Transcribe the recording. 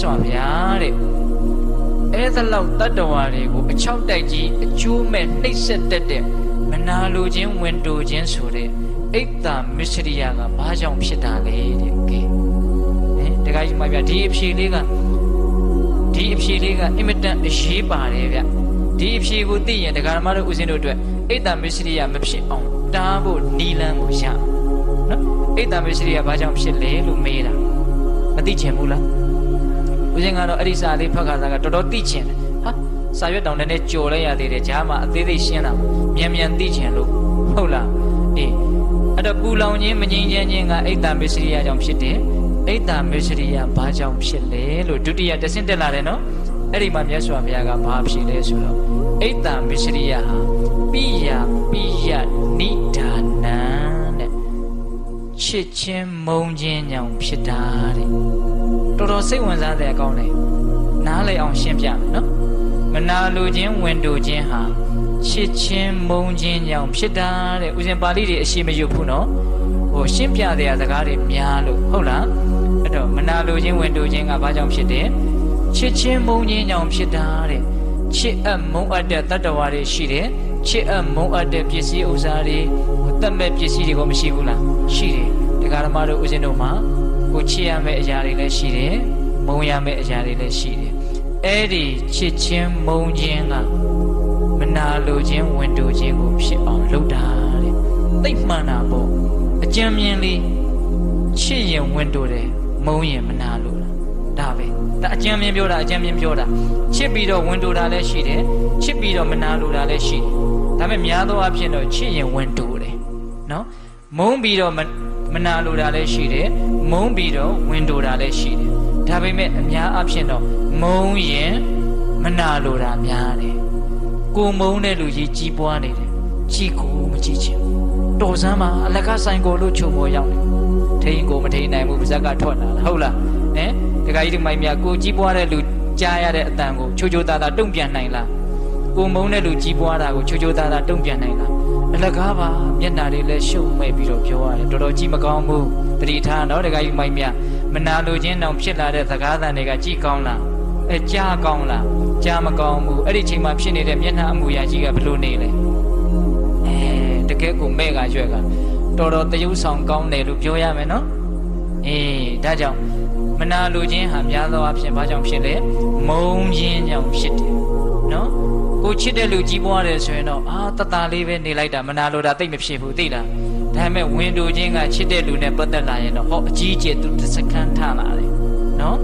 စွာဘုရားတဲ့အဲ့ဒါလောက်တတ္တဝါတွေကိုအချောက်တိုက်ကြီးအကျိုးမဲ့နှိပ်စက်တတ်တဲ့မနာလိုခြင်းဝင်တူခြင်းဆိုတဲ့အိတ်တာမစ္စရိယကဘာကြောင့်ဖြစ်တာလဲတဲ့ကဲဟင်တခါကြီးမပြဒီအဖြေလေးကဒီအဖြေလေးကအင်မတန်အရေးပါတယ်ဗျဒီအဖြေကိုသိရင်ဒကာဓမ္မတို့ဦးဇင်းတို့အတွက်အိတ်တာမစ္စရိယမဖြစ်အောင်တားဖို့နီလန်းကိုရနော်အိတ်တာမစ္စရိယဘာကြောင့်ဖြစ်လဲလို့မေးတာမသိချင်ဘူးလား ဦးဇင်းကတော့အဲ့ဒီစာလေးဖတ်ခါစားကတော်တော်သိချင်တယ်ဟာစာရွက်တောင်နဲ့ကြော်လိုက်ရသေးတယ်ဂျားမှာအသေးသေးရှင်းတာမြန်မြန်သိချင်လို့ဟုတ်လားအေးအဲ့တော့ပူလောင်ခြင်းမငြိမ်းချမ်းခြင်းကအိတ်တမစ္စရိယကြောင့်ဖြစ်တယ်အိတ်တမစ္စရိယဘာကြောင့်ဖြစ်လဲလို့ဒုတိယတဆင့်တက်လာတယ်နော်အဲ့ဒီမှာမြတ်စွာဘုရားကဘာဖြစ်လဲဆိုတော့အိတ်တမစ္စရိယဟာပိယပိယနိဒာနံတဲ့ချစ်ချင်းမုန်းခြင်းကြောင့်ဖြစ်တာတဲ့ တော်တော်စိတ်ဝင်စားတဲ့အကောင်းလေးနားလည်အောင်ရှင်းပြမယ်နော်မနာလိုခြင်းဝင်တူခြင်းဟာချစ်ချင်းမုန်းခြင်းကြောင့်ဖြစ်တာတဲ့ဥစဉ်ပါဠိတွေအရှိမရွတ်ဘူးနော်ဟိုရှင်းပြတဲ့စကားတွေများလို့ဟုတ်လားအဲ့တော့မနာလိုခြင်းဝင်တူခြင်းကဘာကြောင့်ဖြစ်တယ်ချစ်ချင်းမုန်းခြင်းကြောင့်ဖြစ်တာတဲ့ချစ်အပ်မုန်းအပ်တဲ့တတ္တဝါတွေရှိတယ်ချစ်အပ်မုန်းအပ်တဲ့ပစ္စည်းဥစ္စာတွေဟိုတတ်မဲ့ပစ္စည်းတွေကမရှိဘူးလားရှိတယ်တရားဓမ္မတို့ဥစဉ်တို့မှာ ကိုချစ်ရမယ့်အရာတွေလည်းရှိတယ်မုန်းရမယ့်အရာတွေလည်းရှိတယ်အဲ့ဒီချစ်ချင်းမုန်းခြင်းကမနာလိုခြင်းဝင်တူခြင်းကိုဖြစ်အောင်လုပ်တာတဲ့သိပ်မှန်တာပေါ့အကြံမြင်လေးချစ်ရင်ဝင်တူတယ်မုန်းရင်မနာလိုတာဒါပဲဒါအကြံမြင်ပြောတာအကြံမြင်ပြောတာချစ်ပြီးတော့ဝင်တူတာလည်းရှိတယ်ချစ်ပြီးတော့မနာလိုတာလည်းရှိတယ်ဒါပေမဲ့များသောအားဖြင့်တော့ချစ်ရင်ဝင်တူတယ်နော်မုန်းပြီးတော့ မမနာလိုတာလည်းရှိတယ်မုန်းပြီးတော့ဝင်တိုတာလည်းရှိတယ်ဒါပေမဲ့အများအဖြစ်တော့မုန်းရင်မနာလိုတာများတယ်ကိုမုန်းတဲ့လူကြီးကြီးပွားနေတယ်ကြည်ကိုမကြည့်ချင်ဘူးတော်စမ်းမှာအလကားဆိုင်ကိုလို့ချုံပေါ်ရောက်တယ်ထိန်ကိုမထိန်နိုင်ဘူးပါဇက်ကထွက်လာတာဟုတ်လားဟမ်တခါကြီးဒီမိုင်မြကိုကြီးပွားတဲ့လူကြားရတဲ့အတန်ကိုချိုချိုသားသားတုံ့ပြန်နိုင်လားကိုမုန်းတဲ့လူကြီးပွားတာကိုချိုချိုသားသားတုံ့ပြန်နိုင်လား အလကားပါမျက်နာတွေလည်းရှုပ်မဲ့ပြီးတော့ပြောရတယ်တော်တော်ကြီးမကောင်းဘူးတတိထားနော်တခါယူမိုင်းမြမနာလိုခြင်းတောင်ဖြစ်လာတဲ့သကားသံတွေကကြည်ကောင်းလားအဲကြားကောင်းလားကြားမကောင်းဘူးအဲ့ဒီချိန်မှာဖြစ်နေတဲ့မျက်နှာအမူအရာကြီးကဘယ်လိုနေလဲအဲတကယ်ကိုမဲ့ကရွက်ကတော်တော်တရုပ်ဆောင်ကောင်းတယ်လို့ပြောရမယ်နော်အေးဒါကြောင့်မနာလိုခြင်းဟာများသောအားဖြင့်ဘာကြောင့်ဖြစ်လဲမုန်းခြင်းကြောင့်ဖြစ်တယ်နော် ကိုချစ်တဲ့လူကြီးပွားတယ်ဆိုရင်တော့အာတတလေးပဲနေလိုက်တာမနာလိုတာတိတ်မဖြစ်ဘူးသိလားဒါပေမဲ့ဝင်တူချင်းကချစ်တဲ့လူနဲ့ပတ်သက်လာရင်တော့ဟောအကြီးကျယ်သူတစ်စက္ကန့်ထလာတယ်နော်